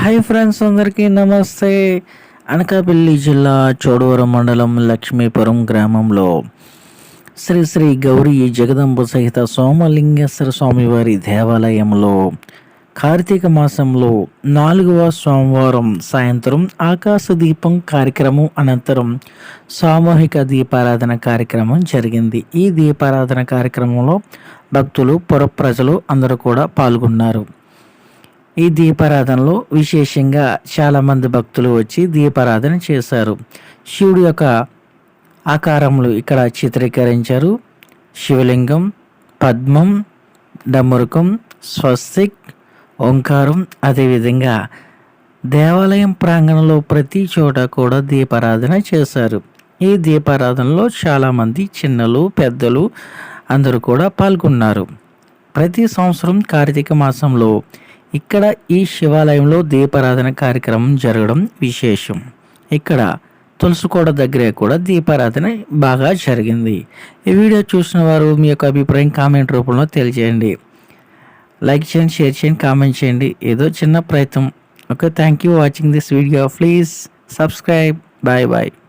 Hi friends అందరికీ నమస్తే. అనకాపల్లి జిల్లా చోడవరం మండలం లక్ష్మీపురం గ్రామంలో శ్రీ శ్రీ గౌరీ జగదంబ సహిత సోమలింగేశ్వర స్వామివారి దేవాలయంలో కార్తీక మాసంలో నాలుగవ సోమవారం సాయంత్రం ఆకాశ దీపం కార్యక్రమం అనంతరం సామూహిక దీపారాధన కార్యక్రమం జరిగింది. ఈ దీపారాధన కార్యక్రమంలో భక్తులు పుర ప్రజలు అందరూ కూడా పాల్గొన్నారు. ఈ దీపారాధనలో విశేషంగా చాలామంది భక్తులు వచ్చి దీపారాధన చేశారు. శివుడి యొక్క ఆకారములు ఇక్కడ చిత్రీకరించారు. శివలింగం పద్మం డమరుకం స్వస్తిక్ ఓంకారం అదేవిధంగా దేవాలయం ప్రాంగణంలో ప్రతి చోట కూడా దీపారాధన చేశారు. ఈ దీపారాధనలో చాలామంది చిన్నలు పెద్దలు అందరూ కూడా పాల్గొన్నారు. ప్రతి సంవత్సరం కార్తీక మాసంలో ఇక్కడ ఈ శివాలయంలో దీపారాధన కార్యక్రమం జరగడం విశేషం. ఇక్కడ తులసికోట దగ్గర కూడా దీపారాధన బాగా జరిగింది. ఈ వీడియో చూసిన వారు మీ యొక్క అభిప్రాయం కామెంట్ రూపంలో తెలియజేయండి. లైక్ చేయండి షేర్ చేయండి కామెంట్ చేయండి. ఏదో చిన్న ప్రయత్నం. Okay thank you watching this video. Please subscribe. Bye bye.